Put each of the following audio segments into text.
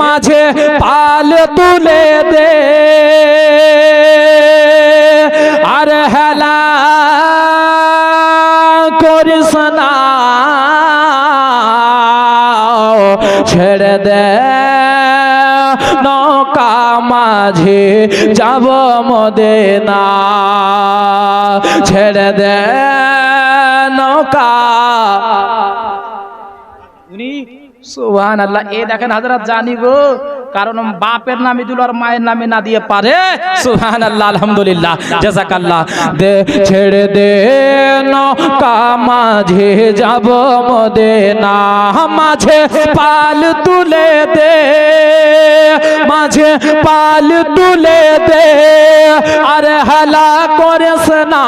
মাঝে পাল তুলে দে। আর হেলা করিস না, ছেড়ে দে। নৌকা মাঝে যাব মদেনা, ছেড়ে দে। নৌকা সুবহান আল্লাহ এ দেখেন হাজরাত জানি গো কারণ বাপের নামে দিল আর মায়ের নামে না দিয়ে পারে। সুবহান আল্লাহ আলহামদুলিল্লাহ। জাজাকাল্লাহ দে, ছেড়ে দে মাঝে যাব মদে না মাঝে পাল তুলে দে, মাঝে পাল তুলে দে। আর হালা করেস না,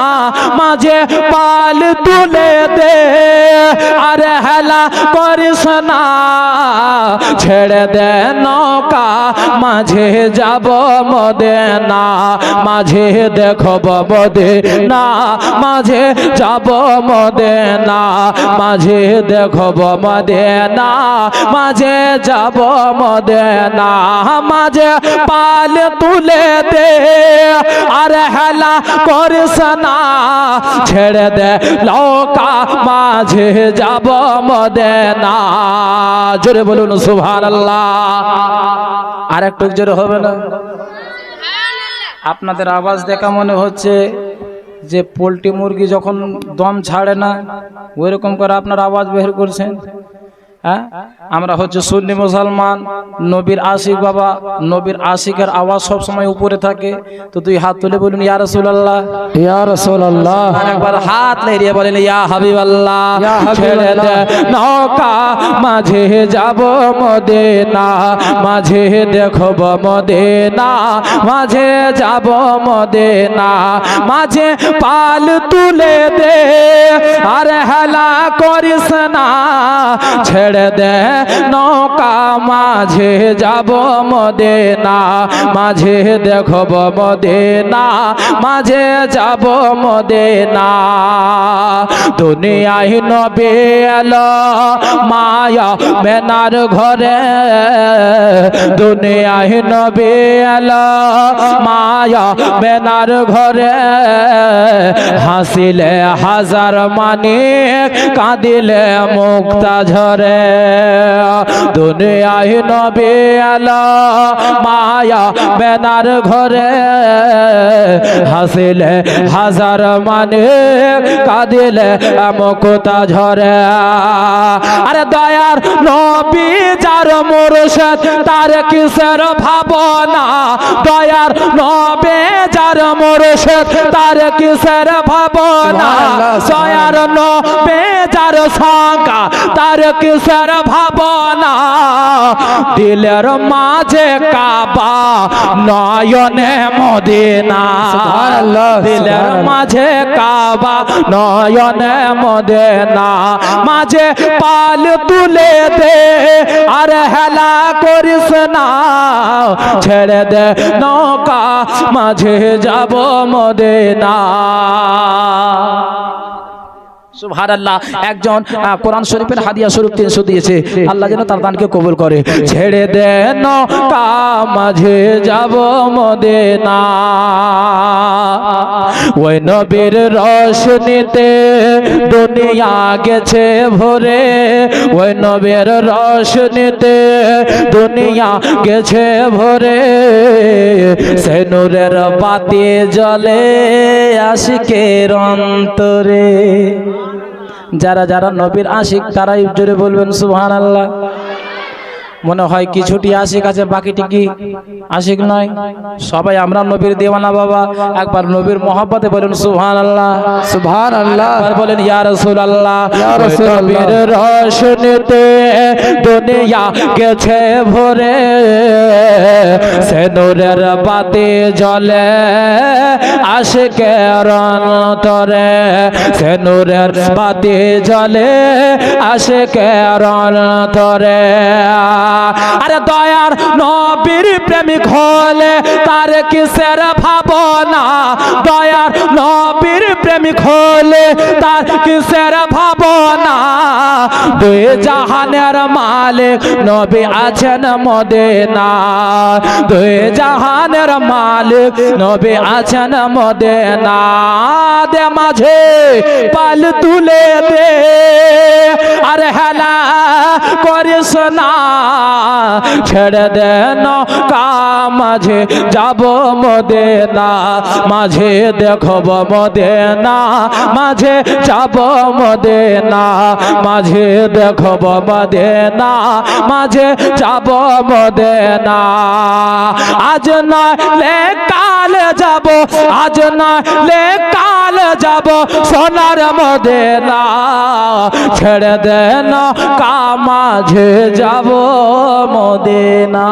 মাঝে পাল তুলে দে। আর হেলা করিস না, ছেড়ে দে নৌকা মাঝে যাব মদে না মাঝে দেখব মদে না মাঝে যাব মদে না মাঝে দেখব মদে না মাঝে যাব মদে না মাঝে পাল তুলে দে, আর হেলা করিস না, ছেড়ে দে, লৌকা মাঝে যাব মদে না জোরে বলুন সুভান আর একটু জোরে হবে না? আপনাদের আওয়াজ দেখা মনে হচ্ছে যে পোলট্রি মুরগি যখন দম ছাড়ে না, ওইরকম করে আপনার আওয়াজ বের করছেন? হ্যাঁ? আমরা হচ্ছে সুন্নি মুসলমান নবীর আশিক বাবা নবীর আশিকের আওয়াজ সব সময় উপরে থাকে। তো তুই হাত তুলে বলুন ইয়া রাসূলুল্লাহ। ইয়া রাসূলুল্লাহ। একবার হাত লেরিয়ে বলেন ইয়া হাবিবাল্লাহ। ছেড়ে দে। নৌকা মাঝে যাব মদিনা মাঝে দেখব মদিনা মাঝে যাব মদিনা মাঝে পাল তুলে দে। আর হেলা করিস না ছেড়ে দে। নৌকা মাঝে যাব মদিনা, মাঝে দেখব মদিনা, মাঝে যাব মদিনা। দুনিয়ায় নবী এলো, মায়া মেনার ঘরে। দুনিয়ায় নবী মায়া মেনার ঘরে। হাসিলে হাজার মানি কাঁদিলে মুক্তা ঝরে। there. দুনিয়ায় নবী মায়া বেনার ঘরে হাসিলে হাজার মানে কাঁদিলে মুক্তা ঝরে। আরে দয়ার নবী যার মুর্শিদ তার কিসের ভাবনা? দয়ার নবে যার মুর্শিদ তার কিসের ভাবনা? দয়ার নবে যার সংজ্ঞা তার কিসের ভাবনা? দিলের মাঝে কাবা নয়নে মদিনা। দিলের। মাঝে কাবা নয়নে মদিনা। মাঝে পাল তুলে দে আর হেলা করিস না। ছেড়ে দে নৌকা মাঝে যাব মদিনা। সুবহানাল্লাহ, একজন কোরআন শরীফের হাদিয়া স্বরূপ তিনশো দিয়েছে। আল্লাহ যেন তার দানকে কবুল করে। ছেড়ে দে নৌকা মাঝে যাব মদিনা। ওই নবীর রশনিতে দুনিয়া গেছে ভরে। ওই নবীর রশনিতে দুনিয়া গেছে ভরে। সে নূরের বাতি জলে আশিকের অন্তরে। যারা যারা নবীর আশিক তারাই জোরে বলবেন সুহান আল্লাহ মনে হয় কিছুটি আশিক আছে বাকিটি কি আশিক নয়। সবাই আমরা নবীর দেওয়ানা বাবা। একবার নবীর মহব্বতে বলেন সুবহান আল্লাহ সুবহানাল্লাহ। আল্লাহ বলেন ইয়া ইয়া রাসূলুল্লাহ। নবীর রশনিতে দুনিয়া গেছে ভরে। সে নূরের বাতি জ্বলে আশিকের অন্তরে। সে নূরের বাতি জ্বলে আশিকের অন্তরে। আরে দয়ার নবীর প্রেমিক হলে তার কিসের ভাবনা? দয়ার নবীর প্রেমিক হলে তার কিসের ভাবনা? দুই জাহানের মালিক নবী আছেন মদেনা। দুই জাহানের মালিক নবী আছেন মদেনা। দে মাঝে পাল তুলে দে। আর হেলা করিস না, ছেড়ে দে নৌকা, মাঝে যাব মদেনা। মাঝে দেখব মদেনা। মাঝে যাব মদেনা, মাঝে দেখব মদেনা, মাঝে যাব মদেনা। আজ না লে কাল যাব, আজ না লে কাল যাব, সোনার মদেনা। ছেড়ে দে না কামাঝে যাব মদেনা।